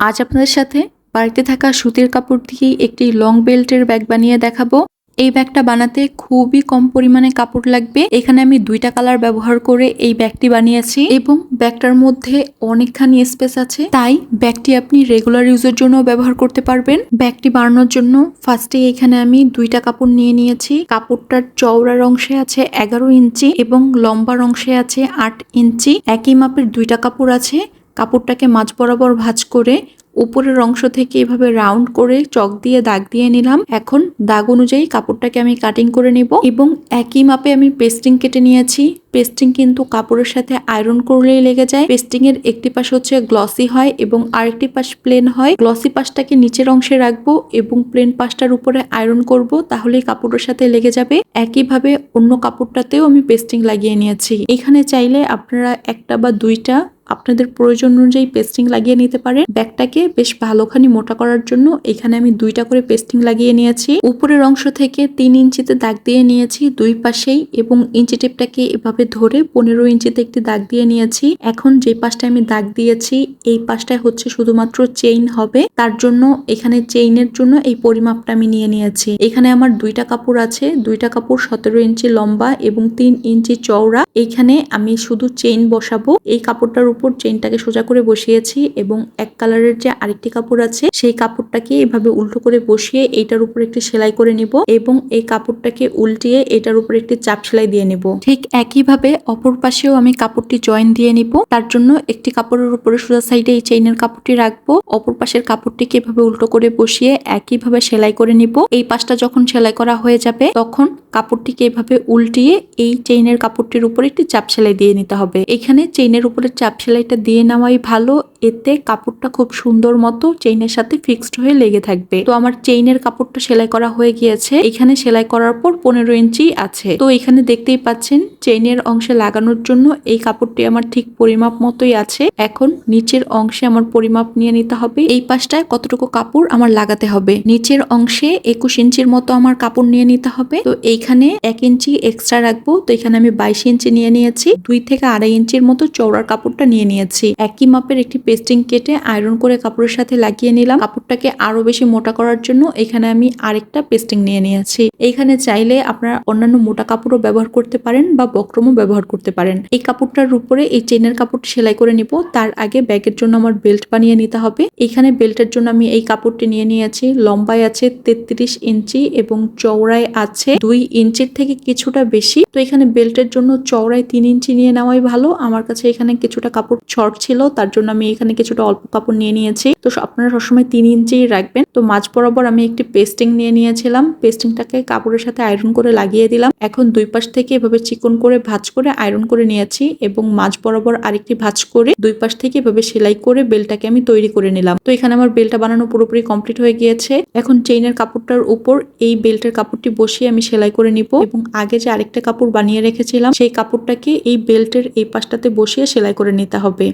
আজ আপনাদের সাথে বাড়িতে থাকা সুতির কাপড় দিয়েই একটি লং বেল্টের ব্যাগ বানিয়ে দেখাবো। এই ব্যাগটা বানাতে খুবই কম পরিমাণে কাপড় লাগবে। এখানে আমি দুইটা কালার ব্যবহার করে এই ব্যাগটি বানিয়েছি এবং ব্যাগটার মধ্যে অনেকখানি স্পেস আছে। তাই ব্যাগটি আপনি রেগুলার ইউজের জন্য ব্যবহার করতে পারবেন। ব্যাগটি বানানোর জন্য ফার্স্টে এখানে আমি দুইটা কাপড় নিয়ে নিয়েছি। কাপড়টার চওড়ার অংশে আছে এগারো ইঞ্চি এবং লম্বার অংশে আছে আট ইঞ্চি। একই মাপের দুইটা কাপড় আছে। কাপড়টাকে মাঝ বরাবর ভাঁজ করে উপরের অংশ থেকে এভাবে রাউন্ড করে চক দিয়ে দাগ দিয়ে নিলাম। এখন দাগ অনুযায়ী কাপড়টাকে আমি কাটিং করে নিব এবং একই মাপে আমি পেস্টিং কেটে নিয়েছি। পেস্টিং কিন্তু কাপড়ের সাথে আয়রন করলেই লেগে যায়। পেস্টিং এর একটি পাশ হচ্ছে গ্লসি হয় এবং আরেকটি পাশ প্লেন হয়। গ্লসি পাশটাকে নিচের অংশে রাখব এবং প্লেন পাশটার উপরে আয়রন করব, তাহলেই কাপড়ের সাথে লেগে যাবে। একইভাবে অন্য কাপড়টাতেও আমি পেস্টিং লাগিয়ে নিয়েছি। এখানে চাইলে আপনারা একটা বা দুইটা আপনাদের প্রয়োজন অনুযায়ী পেস্টিং লাগিয়ে নিতে পারেন। ব্যাগটাকে বেশ ভালোখানি মোটা করার জন্য এখানে আমি দুইটা করে পেস্টিং লাগিয়ে নিয়েছি। উপরের অংশ থেকে তিন ইঞ্চিতে দাগ দিয়ে নিয়েছি দুই পাশেই এবং ইঞ্চি টেপটাকে এভাবে ধরে পনেরো ইঞ্চিতে একটি দাগ দিয়ে নিয়েছি। এখন যে পাশটায় আমি দাগ দিয়েছি, এই পাশটায় হচ্ছে শুধুমাত্র চেইন হবে। তার জন্য এখানে চেইনের জন্য এই পরিমাপটা আমি নিয়ে নিয়েছি। এখানে আমার দুইটা কাপড় আছে। দুইটা কাপড় সতেরো ইঞ্চি লম্বা এবং তিন ইঞ্চি চওড়া। এইখানে আমি শুধু চেইন বসাবো। এই কাপড়টার উপর চেইনটাকে সোজা করে বসিয়েছি এবং এক কালারের যে আরেকটি কাপড় আছে, সেই কাপড়টাকে এভাবে উল্টো করে বসিয়ে এইটার উপর একটি সেলাই করে নিব এবং এই কাপড়টাকে উল্টিয়ে এটার উপর একটি চাপ সেলাই দিয়ে নিব। ঠিক একইভাবে অপর পাশেও আমি কাপড়টি জয়েন দিয়ে নিব। তার জন্য একটি কাপড়ের উপরে সোজা সাইডে এই চেইনের কাপড়টি রাখব। অপর পাশের কাপড়টিকে এভাবে উল্টো করে বসিয়ে একইভাবে সেলাই করে নিব। এই পাশটা যখন সেলাই করা হয়ে যাবে, তখন কাপড়টিকে এভাবে উল্টিয়ে এই চেইনের কাপড়টির উপর একটি চাপ সেলাই দিয়ে নিতে হবে। এখানে চেইনের উপরে চাপ সেলাইটা দিয়ে নেওয়াই ভালো এতে কাপড়টা খুব সুন্দর মতো চেইনের সাথে ফিক্সড হয়ে লেগে থাকবে। তো আমার চেইনের কাপড়টা সেলাই করা হয়ে গিয়েছে। এখানে সেলাই করার পর পনেরো ইঞ্চি আছে। তো এখানে দেখতেই পাচ্ছেন চেইনের অংশে লাগানোর জন্য এই কাপড়টি আমার ঠিক পরিমাপ মতোই আছে। এখন নিচের অংশে আমার পরিমাপ নিয়ে নিতে হবে। এই পাশটায় কতটুকু কাপড় আমার লাগাতে হবে? নিচের অংশে একুশ ইঞ্চির মতো আমার কাপড় নিয়ে নিতে হবে। তো এইখানে এক ইঞ্চি এক্সট্রা রাখব। তো এখানে আমি বাইশ ইঞ্চি নিয়ে নিয়েছি। দুই থেকে আড়াই ইঞ্চির মতো চওড়ার কাপড়টা নিয়ে নিয়েছি। একই মাপের একটি পেস্টিং কেটে আয়রন করে কাপড়ের সাথে লাগিয়ে নিলাম। কাপড়টাকে আরও বেশি মোটা করার জন্য এখানে আমি আরেকটা পেস্টিং নিয়ে নিয়েছি। এইখানে চাইলে আপনারা অন্যান্য মোটা কাপড়ও ব্যবহার করতে পারেন বা বক্রমও ব্যবহার করতে পারেন। এই কাপড়টার উপরে এই চেনের কাপড় সেলাই করে নিব। তার আগে ব্যাগের জন্য আমার বেল্ট বানিয়ে নিতে হবে। এখানে বেল্টের জন্য আমি এই কাপড়টি নিয়ে নিয়েছি। লম্বায় আছে তেত্রিশ ইঞ্চি এবং চওড়ায় আছে দুই ইঞ্চির থেকে কিছুটা বেশি। তো এখানে বেল্টের জন্য চওড়ায় তিন ইঞ্চি নিয়ে নেওয়াই ভালো। আমার কাছে এখানে কিছুটা কাপড় শর্ট ছিল, তার জন্য আমি এখানে কিছুটা অল্প কাপড় নিয়ে নিয়েছি। তো আপনারা সবসময় তিন ইঞ্চি রাখবেন। তো মাঝ বরাবর আমি একটি পেস্টিং নিয়ে নিয়েছিলাম। পেস্টিংটাকে কাপড়ের সাথে আয়রন করে লাগিয়ে দিলাম। এখন দুই পাশ থেকে এভাবে চিকন করে ভাজ করে আয়রন করে নিয়েছি এবং মাঝ বরাবর আরেকটি ভাজ করে দুই পাশ থেকে এভাবে সেলাই করে বেলটাকে আমি তৈরি করে নিলাম। তো এখানে আমার বেলটা বানানো পুরোপুরি কমপ্লিট হয়ে গিয়েছে। এখন চেইনের কাপড়টার উপর এই বেল্টের কাপড়টি বসিয়ে আমি সেলাই করে নিব এবং আগে যে আরেকটা কাপড় বানিয়ে রেখেছিলাম, সেই কাপড়টাকে এই বেল্টের এই পাশটাতে বসিয়ে সেলাই করে নিতে হবে।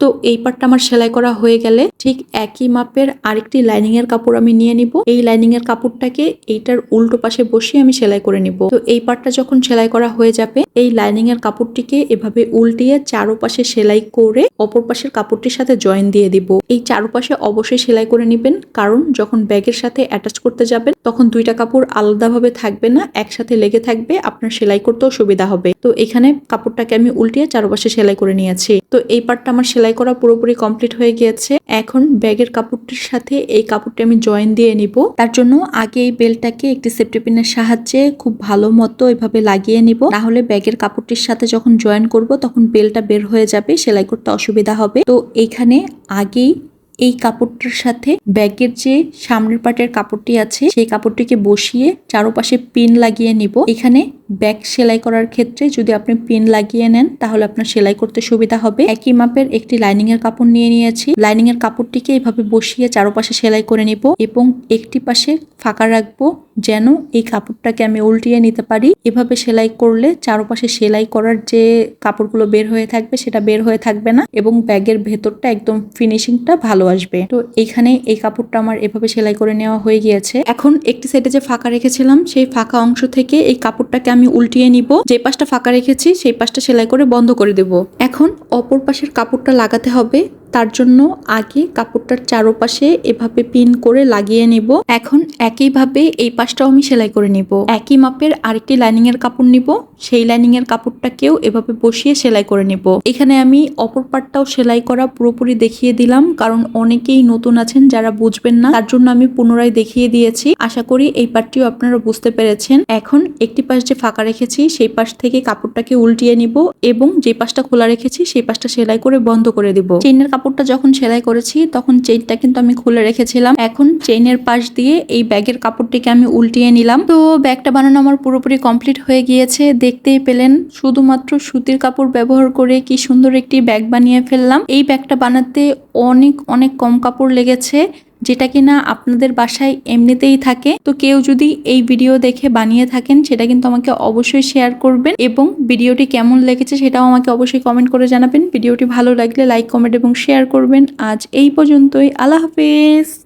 তো এই পার্টটা আমার সেলাই করা হয়ে গেলে ঠিক একই মাপের আরেকটি লাইনিং এর কাপড় আমি নিয়ে নিব। এই লাইনিং এর কাপড়টাকে এইটার উল্টো পাশে বসিয়ে আমি সেলাই করে নিব। তো এই পার্টটা যখন সেলাই করা হয়ে যাবে, এই লাইনিং এর কাপড়টিকে এভাবে উল্টিয়ে চারোপাশে সেলাই করে অপর পাশের কাপড়টির সাথে জয়েন দিয়ে দিব। এই চারোপাশে অবশ্যই সেলাই করে নেবেন, কারণ যখন ব্যাগের সাথে অ্যাটাচ করতে যাবেন, তখন দুইটা কাপড় আলাদাভাবে থাকবে না, একসাথে লেগে থাকবে, আপনার সেলাই করতেও সুবিধা হবে। তো এখানে কাপড়টাকে আমি উল্টিয়ে চারপাশে সেলাই করে নিয়েছি। তো এই পার্টটা আমার সেলাই করা পুরোপুরি কমপ্লিট হয়ে গিয়েছে। এখন ব্যাগের কাপড়টির সাথে এই কাপড়টি আমি জয়েন দিয়ে নিব। তার জন্য আগে এই বেলটাকে একটি সেফটি পিনের সাহায্যে খুব ভালো মতো এভাবে লাগিয়ে নিব। না হলে ব্যাগের কাপড়টির সাথে যখন জয়েন করব, তখন বেলটা বের হয়ে যাবে, সেলাই করতে অসুবিধা হবে। তো এইখানে আগেই এই কাপড়টার সাথে ব্যাগের যে সামনের পাটের কাপড়টি আছে, সেই কাপড়টিকে বসিয়ে চারপাশে পিন লাগিয়ে নিব। এখানে ব্যাগ সেলাই করার ক্ষেত্রে যদি আপনি পিন লাগিয়ে নেন, তাহলে আপনার সেলাই করতে সুবিধা হবে। একই মাপের একটি লাইনিং এর কাপড় নিয়ে নিয়েছি। লাইনিং এর কাপড়টিকে এভাবে বসিয়ে চারপাশে সেলাই করে নিব এবং একটি পাশে ফাঁকা রাখব যেন এই কাপড়টাকে আমি উল্টিয়ে নিতে পারি। এভাবে সেলাই করলে চারপাশে সেলাই করার যে কাপড়গুলো বের হয়ে থাকবে, সেটা বের হয়ে থাকবে না এবং ব্যাগের ভেতরটা একদম ফিনিশিংটা ভালো আসবে। তো এখানে এই কাপড়টা আমার এভাবে সেলাই করে নেওয়া হয়ে গিয়েছে। এখন একটি সাইডে যে ফাঁকা রেখেছিলাম, সেই ফাঁকা অংশ থেকে এই কাপড়টাকে আমি উল্টিয়ে নিব। যে পাশটা ফাঁকা রেখেছি, সেই পাশটা সেলাই করে বন্ধ করে দেব। এখন অপর পাশের কাপড়টা লাগাতে হবে। তার জন্য আগে কাপড়টার চারোপাশে এভাবে পিন করে লাগিয়ে নিব। এখন একইভাবে এই পাশটাও আমি সেলাই করে নিব। একই মাপের আরেকটি লাইনিং এর কাপড় নিব। সেই লাইনিং এর কাপড়টাকেও এভাবে বসিয়ে সেলাই করে নিব। এখানে আমি অপর পাটটাও সেলাই করা পুরোপুরি দেখিয়ে দিলাম, কারণ অনেকেই নতুন আছেন যারা বুঝবেন না। তার জন্য আমি পুনরায় দেখিয়ে দিয়েছি। আশা করি এই পাটটিও আপনারা বুঝতে পেরেছেন। এখন একটি পাশ যে ফাঁকা রেখেছি, সেই পাশ থেকে কাপড়টাকে উল্টিয়ে নিব এবং যে পাশটা খোলা রেখেছি, সেই পাশটা সেলাই করে বন্ধ করে দিব। চেইনের কাপড়টা যখন সেলাই করেছি, তখন চেইনটা কিন্তু আমি খুলে রেখেছিলাম। এখন চেইনের পাশ দিয়ে এই ব্যাগের কাপড়টিকে আমি উল্টিয়ে নিলাম। তো ব্যাগটা বানানো আমার পুরোপুরি কমপ্লিট হয়ে গিয়েছে। দেখতেই পেলেন, শুধুমাত্র সুতির কাপড় ব্যবহার করে কি সুন্দর একটি ব্যাগ বানিয়ে ফেললাম। এই ব্যাগটা বানাতে অনেক অনেক কম কাপড় লেগেছে। যেটা কিনা আপনাদের বাসায় এমনিতেই থাকে। তো কেউ যদি এই ভিডিও দেখে বানিয়ে থাকেন, সেটা কিন্তু আমাকে অবশ্যই শেয়ার করবেন এবং ভিডিওটি কেমন লেগেছে সেটাও আমাকে অবশ্যই কমেন্ট করে জানাবেন। ভিডিওটি ভালো লাগলে লাইক কমেন্ট এবং শেয়ার করবেন। আজ এই পর্যন্তই। আল্লাহ হাফেজ!